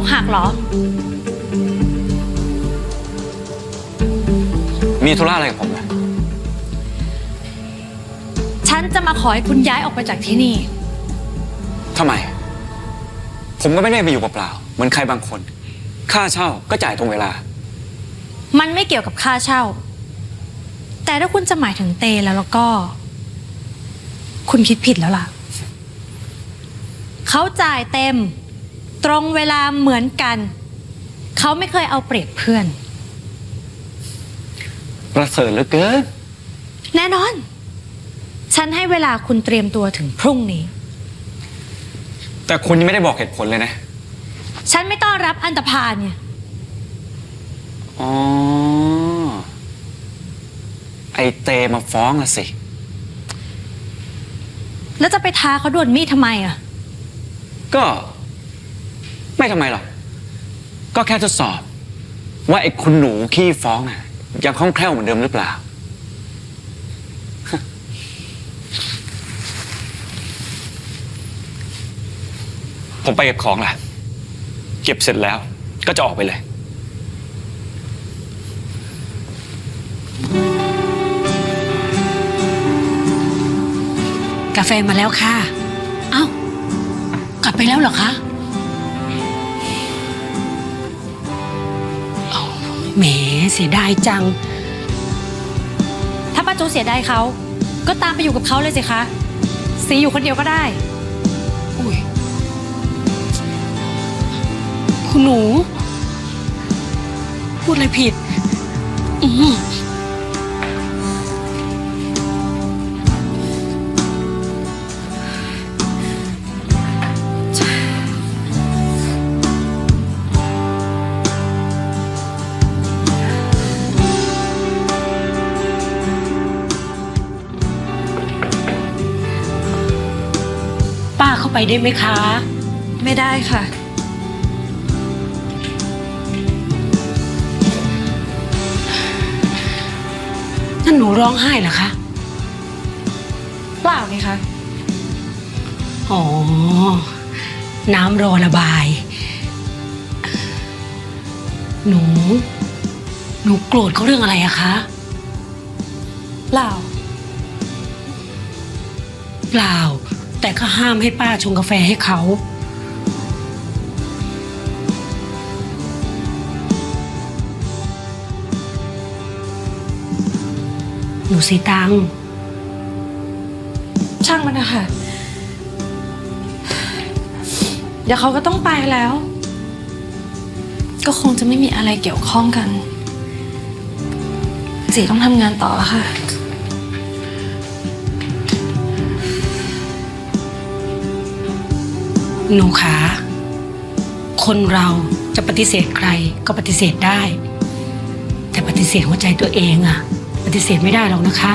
มัครเหรอ มีธุระอะไรกับผมนะฉันจะมาขอให้คุณย้ายออกไปจากที่นี่ ทำไม ผมก็ไม่ได้ไปอยู่เปล่าๆเหมือนใครบางคน ค่าเช่าก็จ่ายตรงเวลา มันไม่เกี่ยวกับค่าเช่า แต่ถ้าคุณจะหมายถึงเตแล้วแล้วก็ คุณคิดผิดแล้วล่ะ เขาจ่ายเต็ม ตรงเวลาเหมือนกัน เขาไม่เคยเอาเปรียบเพื่อน ประเสริฐเหลือเกิน แน่นอน ฉันให้เวลาคุณเตรียมตัวถึงพรุ่งนี้ แต่คุณยังไม่ได้บอกเหตุผลเลยนะ ฉันไม่ต้อนรับอันตพาลเนี่ย อ๋อ ไอเตมาฟ้องละสิ แล้วจะไปท้าเขาดวลมีดทำไมอะก็ ไม่ทำไมหรอก ก็แค่ทดสอบ ว่าไอ้คุณหนูขี้ฟ้องน่ะยังคล่องแคล่วเหมือนเดิมหรือเปล่า ผมไปเก็บของแหละเก็บเสร็จแล้ว ก็จะออกไปเลย กาแฟมาแล้วค่ะ เอ้ากลับไปแล้วเหรอคะ แหมเสียดายจัง ถ้าป้าจูเสียดายเขาก็ตามไปอยู่กับเขาเลยสิคะสีอยู่คนเดียวก็ได้อุ้ยคุณหนู พูดอะไรผิด อืม ไปได้ไหมคะ ไม่ได้ค่ะ นั่นหนูร้องไห้เหรอคะ เปล่านี่คะอ๋อ น้ำรอระบาย หนู หนูโกรธเขาเรื่องอะไรอะคะ เปล่า เปล่า แต่ก็ห้ามให้ป้าชงกาแฟให้เขา หนูสีตัง ช่างมันนะคะเดี๋ยวเขาก็ต้องไปแล้ว ก็คงจะไม่มีอะไรเกี่ยวข้องกันจีต้องทำงานต่อค่ะ หนูขา คนเราจะปฏิเสธใครก็ปฏิเสธได้ แต่ปฏิเสธหัวใจตัวเองอะปฏิเสธไม่ได้หรอกนะคะ